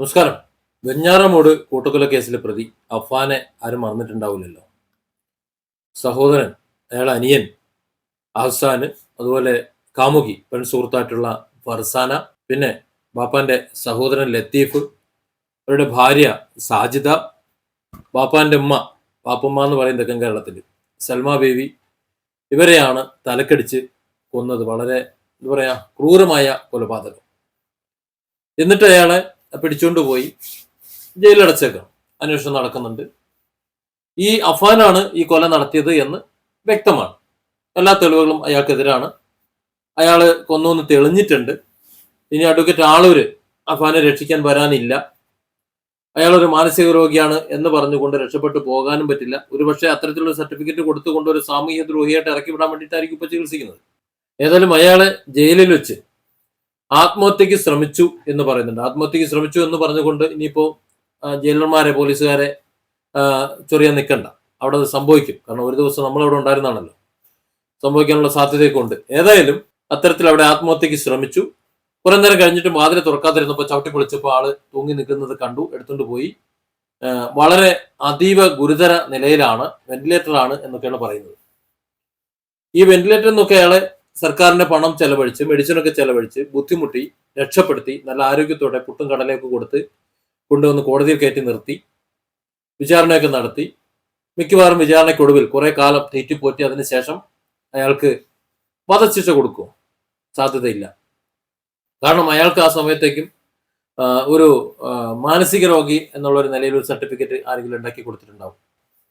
നമസ്കാരം. വെഞ്ഞാറമൂട് കൂട്ടക്കൊല കേസിലെ പ്രതി അഫാനെ ആരും മറന്നിട്ടുണ്ടാവില്ലല്ലോ. സഹോദരൻ അയാൾ അനിയൻ അഹ്സാന് അതുപോലെ കാമുകി പെൺ സുഹൃത്തായിട്ടുള്ള ഫർസാന പിന്നെ ബാപ്പാന്റെ സഹോദരൻ ലത്തീഫ് അവരുടെ ഭാര്യ സാജിദ ബാപ്പാന്റെ ഉമ്മ പാപ്പമ്മ എന്ന് പറയും തെക്കൻ കേരളത്തിൽ സൽമ ബേബി ഇവരെയാണ് തലക്കടിച്ച് കൊന്നത്. വളരെ എന്താ പറയാ ക്രൂരമായ കൊലപാതകം. എന്നിട്ട് അയാളെ പിടിച്ചുകൊണ്ട് പോയി ജയിലടച്ചേക്കാം അന്വേഷണം നടക്കുന്നുണ്ട്. ഈ അഫാനാണ് ഈ കൊല നടത്തിയത് എന്ന് വ്യക്തമാണ്. എല്ലാ തെളിവുകളും അയാൾക്കെതിരാണ്. അയാൾ കൊന്നു എന്ന് തെളിഞ്ഞിട്ടുണ്ട്. ഇനി അഡ്വക്കേറ്റ് ആളൂര് അഫാനെ രക്ഷിക്കാൻ വരാനില്ല. അയാളൊരു മാനസിക രോഗിയാണ് എന്ന് പറഞ്ഞുകൊണ്ട് രക്ഷപ്പെട്ടു പോകാനും പറ്റില്ല. ഒരുപക്ഷെ അത്തരത്തിലുള്ള സർട്ടിഫിക്കറ്റ് കൊടുത്തുകൊണ്ട് ഒരു സാമൂഹ്യ ദ്രോഹിയായിട്ട് ഇറക്കി വിടാൻ വേണ്ടിയിട്ടായിരിക്കും ഇപ്പൊ ചികിത്സിക്കുന്നത്. ഏതായാലും അയാളെ ജയിലിൽ വെച്ച് ആത്മഹത്യക്ക് ശ്രമിച്ചു എന്ന് പറയുന്നുണ്ട്. ആത്മഹത്യക്ക് ശ്രമിച്ചു എന്ന് പറഞ്ഞുകൊണ്ട് ഇനിയിപ്പോ ജയിലർമാരെ പോലീസുകാരെ ചെറിയ നിൽക്കണ്ട അവിടെ അത് സംഭവിക്കും. കാരണം ഒരു ദിവസം നമ്മൾ അവിടെ ഉണ്ടായിരുന്നാണല്ലോ. സംഭവിക്കാനുള്ള സാധ്യതയൊക്കെ ഉണ്ട് ഏതായാലും അത്തരത്തിൽ അവിടെ ആത്മഹത്യക്ക് ശ്രമിച്ചു. കുറെ നേരം കഴിഞ്ഞിട്ട് വാതിലെ തുറക്കാതിരുന്നപ്പോൾ ചവിട്ടി പൊളിച്ചപ്പോൾ ആൾ തൂങ്ങി നിൽക്കുന്നത് കണ്ടു എടുത്തുകൊണ്ട് പോയി. വളരെ അതീവ ഗുരുതര നിലയിലാണ് വെന്റിലേറ്ററാണ് എന്നൊക്കെയാണ് പറയുന്നത്. ഈ വെന്റിലേറ്റർ എന്നൊക്കെ അയാളെ സർക്കാരിന്റെ പണം ചെലവഴിച്ച് മെഡിസിനൊക്കെ ചെലവഴിച്ച് ബുദ്ധിമുട്ടി രക്ഷപ്പെടുത്തി നല്ല ആരോഗ്യത്തോടെ പുട്ടും കടലയൊക്കെ കൊടുത്ത് കൊണ്ടുവന്ന് കോടതിയിൽ കയറ്റി നിർത്തി വിചാരണയൊക്കെ നടത്തി. മിക്കവാറും വിചാരണയ്ക്കൊടുവിൽ കുറേ കാലം തീറ്റിപ്പോറ്റി അതിനുശേഷം അയാൾക്ക് വധശിക്ഷ കൊടുക്കും സാധ്യതയില്ല. കാരണം അയാൾക്ക് ആ സമയത്തേക്കും ഒരു മാനസിക രോഗി എന്നുള്ള ഒരു നിലയിൽ ഒരു സർട്ടിഫിക്കറ്റ് ആരെങ്കിലും ഉണ്ടാക്കി കൊടുത്തിട്ടുണ്ടാവും.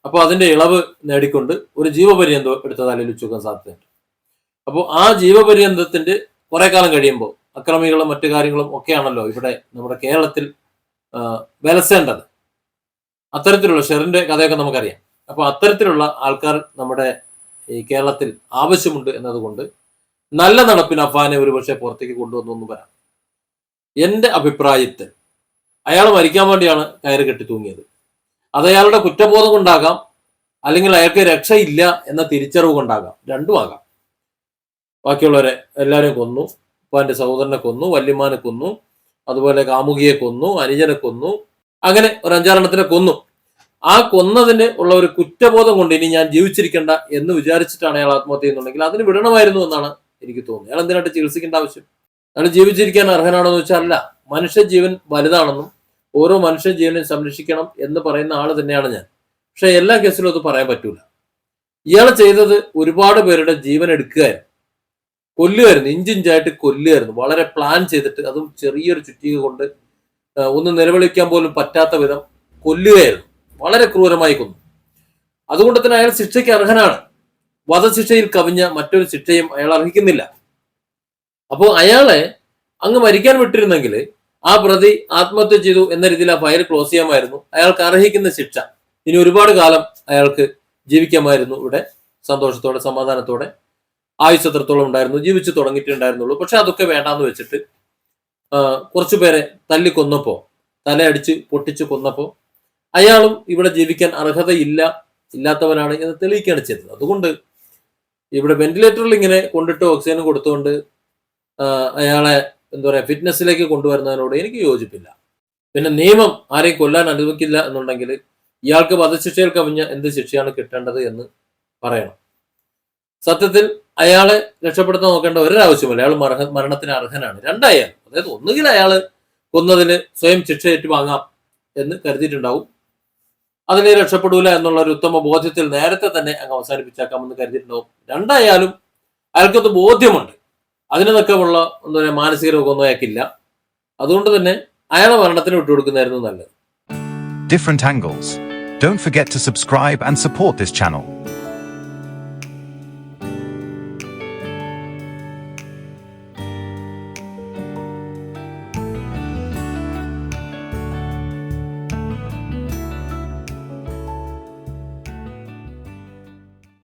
അപ്പോൾ അതിന്റെ ഇളവ് നേടിക്കൊണ്ട് ഒരു ജീവപര്യന്തം എടുത്തത് ആലോചിച്ച് സാധ്യതയുണ്ട്. അപ്പോൾ ആ ജീവപര്യന്തത്തിന്റെ കുറെ കാലം കഴിയുമ്പോൾ അക്രമികളും മറ്റു കാര്യങ്ങളും ഒക്കെയാണല്ലോ ഇവിടെ നമ്മുടെ കേരളത്തിൽ വിലസേണ്ടത് അത്തരത്തിലുള്ള ഷെറിന്റെ കഥയൊക്കെ നമുക്കറിയാം. അപ്പോൾ അത്തരത്തിലുള്ള ആൾക്കാർ നമ്മുടെ ഈ കേരളത്തിൽ ആവശ്യമുണ്ട് എന്നതുകൊണ്ട് നല്ല നടപ്പിന് അഫാനെ ഒരുപക്ഷെ പുറത്തേക്ക് കൊണ്ടുവന്നു എന്ന് എന്റെ അഭിപ്രായത്തിൽ അയാൾ മരിക്കാൻ വേണ്ടിയാണ് കയറ് കെട്ടി തൂങ്ങിയത്. അത് അയാളുടെ കുറ്റബോധം കൊണ്ടാകാം അല്ലെങ്കിൽ അയാൾക്ക് രക്ഷയില്ല എന്ന തിരിച്ചറിവ് കൊണ്ടാകാം. രണ്ടും ആകാം. ബാക്കിയുള്ളവരെ എല്ലാവരെയും കൊന്നു. ഉപ്പാന്റെ സഹോദരനെ കൊന്നു വല്യമാനെ കൊന്നു അതുപോലെ കാമുകിയെ കൊന്നു അനുജനെ കൊന്നു. അങ്ങനെ ഒരു അഞ്ചാറെണ്ണത്തിനെ കൊന്നു. ആ കൊന്നതിന് ഉള്ള ഒരു കുറ്റബോധം കൊണ്ട് ഇനി ഞാൻ ജീവിച്ചിരിക്കണ്ട എന്ന് വിചാരിച്ചിട്ടാണ് അയാൾ ആത്മഹത്യ ചെയ്യുന്നുണ്ടെങ്കിൽ അതിന് വിടണമായിരുന്നു എന്നാണ് എനിക്ക് തോന്നുന്നത്. അയാൾ എന്തിനായിട്ട് ചികിത്സിക്കേണ്ട ആവശ്യം? അയാൾ ജീവിച്ചിരിക്കാൻ അർഹനാണോ എന്ന് വെച്ചാൽ അല്ല മനുഷ്യജീവൻ വലുതാണെന്നും ഓരോ മനുഷ്യജീവനെ സംരക്ഷിക്കണം എന്ന് പറയുന്ന ആൾ തന്നെയാണ് ഞാൻ. പക്ഷെ എല്ലാ കേസിലും അത് പറയാൻ പറ്റൂല. ഇയാൾ ചെയ്തത് ഒരുപാട് പേരുടെ ജീവൻ എടുക്കുകയായിരുന്നു. കൊല്ലുമായിരുന്നു ഇഞ്ചിഞ്ചായിട്ട് കൊല്ലുമായിരുന്നു വളരെ പ്ലാൻ ചെയ്തിട്ട് അതും ചെറിയൊരു ചുറ്റിക കൊണ്ട് ഒന്ന് നിലവിളിക്കാൻ പോലും പറ്റാത്ത വിധം കൊല്ലുകയായിരുന്നു വളരെ ക്രൂരമായി കൊന്നു. അതുകൊണ്ട് തന്നെ അയാൾ ശിക്ഷയ്ക്ക് അർഹനാണ്. വധശിക്ഷയിൽ കവിഞ്ഞ മറ്റൊരു ശിക്ഷയും അയാൾ അർഹിക്കുന്നില്ല. അപ്പോൾ അയാളെ അങ്ങ് മരിക്കാൻ വിട്ടിരുന്നെങ്കിൽ ആ പ്രതി ആത്മഹത്യ ചെയ്തു എന്ന രീതിയിൽ ആ ഫയൽ ക്ലോസ് ചെയ്യാമായിരുന്നു. അയാൾക്ക് അർഹിക്കുന്ന ശിക്ഷ ഇനി ഒരുപാട് കാലം അയാൾക്ക് ജീവിക്കാമായിരുന്നു. ഇവിടെ സന്തോഷത്തോടെ സമാധാനത്തോടെ ആയുസ് എത്രത്തോളം ഉണ്ടായിരുന്നു ജീവിച്ചു തുടങ്ങിയിട്ടുണ്ടായിരുന്നുള്ളൂ. പക്ഷെ അതൊക്കെ വേണ്ടാന്ന് വെച്ചിട്ട് കുറച്ചു പേരെ തല്ലി കൊന്നപ്പോ തലയടിച്ച് പൊട്ടിച്ച് കൊന്നപ്പോ അയാളും ഇവിടെ ജീവിക്കാൻ അർഹതയില്ല ഇല്ലാത്തവനാണ് എന്ന് തെളിയിക്കുകയാണ് ചെയ്തത്. അതുകൊണ്ട് ഇവിടെ വെന്റിലേറ്ററിൽ ഇങ്ങനെ കൊണ്ടിട്ട് ഓക്സിജൻ കൊടുത്തുകൊണ്ട് അയാളെ എന്താ പറയാ ഫിറ്റ്നസ്സിലേക്ക് കൊണ്ടുവരുന്നതിനോട് എനിക്ക് യോജിപ്പില്ല. പിന്നെ നിയമം ആരെയും കൊല്ലാൻ അനുവദിക്കില്ല എന്നുണ്ടെങ്കിൽ ഇയാൾക്ക് വധശിക്ഷയിൽ കവിഞ്ഞ എന്ത് ശിക്ഷയാണ് കിട്ടേണ്ടത് എന്ന് പറയണം. സത്യത്തിൽ അയാളെ രക്ഷപ്പെടുത്താൻ നോക്കേണ്ട ഒരാവശ്യമില്ല. അയാൾ മരണ മരണത്തിന് അർഹനാണ്. രണ്ടായാൽ അതായത് ഒന്നുകിൽ അയാൾ കൊന്നതിന് സ്വയം ശിക്ഷ ഏറ്റുവാങ്ങാം എന്ന് കരുതിയിട്ടുണ്ടാവും. അതിനെ രക്ഷപ്പെടൂല എന്നുള്ള ഒരു ഉത്തമ ബോധ്യത്തിൽ നേരത്തെ തന്നെ അങ്ങ് അവസാനിപ്പിച്ചേക്കാമെന്ന് കരുതിയിട്ടുണ്ടാവും. രണ്ടായാലും അയാൾക്കത് ബോധ്യമുണ്ട്. അതിനൊക്കെ ഉള്ള എന്താ പറയുക മാനസിക രോഗമൊന്നും അയാൾക്കില്ല. അതുകൊണ്ട് തന്നെ അയാളെ മരണത്തിന് വിട്ടുകൊടുക്കുന്നതായിരുന്നു നല്ലത്. Different angles. Don't forget to subscribe and support this channel.